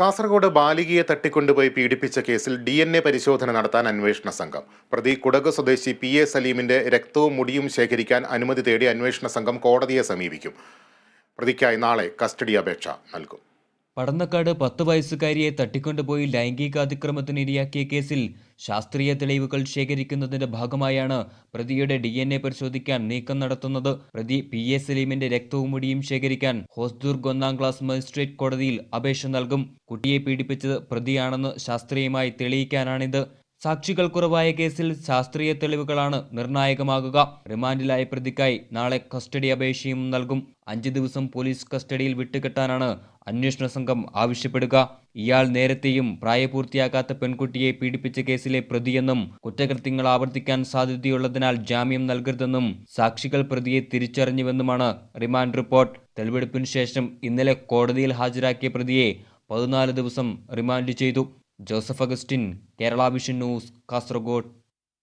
കാസർഗോഡ് ബാലികയെ തട്ടിക്കൊണ്ടുപോയി പീഡിപ്പിച്ച കേസിൽ ഡി എൻ എ പരിശോധന നടത്താൻ അന്വേഷണ സംഘം. പ്രതി കുടക് സ്വദേശി പി എ സലീമിന്റെ രക്തവും മുടിയും ശേഖരിക്കാൻ അനുമതി തേടി അന്വേഷണ സംഘം കോടതിയെ സമീപിക്കും. പ്രതിക്കായി നാളെ കസ്റ്റഡി അപേക്ഷ നൽകും. പടന്നക്കാട് പത്ത് വയസ്സുകാരിയെ തട്ടിക്കൊണ്ടുപോയി ലൈംഗികാതിക്രമത്തിന് ഇരയാക്കിയ കേസിൽ ശാസ്ത്രീയ തെളിവുകൾ ശേഖരിക്കുന്നതിന്റെ ഭാഗമായാണ് പ്രതിയുടെ ഡി എൻ എ പരിശോധിക്കാൻ നീക്കം നടത്തുന്നത്. പ്രതി പി എ സലീമിന്റെ രക്തവും മുടിയും ശേഖരിക്കാൻ ഹോസ്ദുർഗ് ഒന്നാം ക്ലാസ് മജിസ്ട്രേറ്റ് കോടതിയിൽ അപേക്ഷ നൽകും. കുട്ടിയെ പീഡിപ്പിച്ചത് പ്രതിയാണെന്ന് ശാസ്ത്രീയമായി തെളിയിക്കാനാണിത്. സാക്ഷികൾ കുറവായ കേസിൽ ശാസ്ത്രീയ തെളിവുകളാണ് നിർണായകമാകുക. റിമാൻഡിലായ പ്രതിക്കായി നാളെ കസ്റ്റഡി അപേക്ഷയും നൽകും. അഞ്ച് ദിവസം പോലീസ് കസ്റ്റഡിയിൽ വിട്ടുകെട്ടാനാണ് അന്വേഷണ സംഘം ആവശ്യപ്പെടുക. ഇയാൾ നേരത്തെയും പ്രായപൂർത്തിയാകാത്ത പെൺകുട്ടിയെ പീഡിപ്പിച്ച കേസിലെ പ്രതിയെന്നും കുറ്റകൃത്യങ്ങൾ ആവർത്തിക്കാൻ സാധ്യതയുള്ളതിനാൽ ജാമ്യം നൽകരുതെന്നും സാക്ഷികൾ പ്രതിയെ തിരിച്ചറിഞ്ഞുവെന്നുമാണ് റിമാൻഡ് റിപ്പോർട്ട്. തെളിവെടുപ്പിനു ശേഷം ഇന്നലെ കോടതിയിൽ ഹാജരാക്കിയ പ്രതിയെ പതിനാല് ദിവസം റിമാൻഡ് ചെയ്തു. Joseph Augustine Kerala vision news Kasaragod.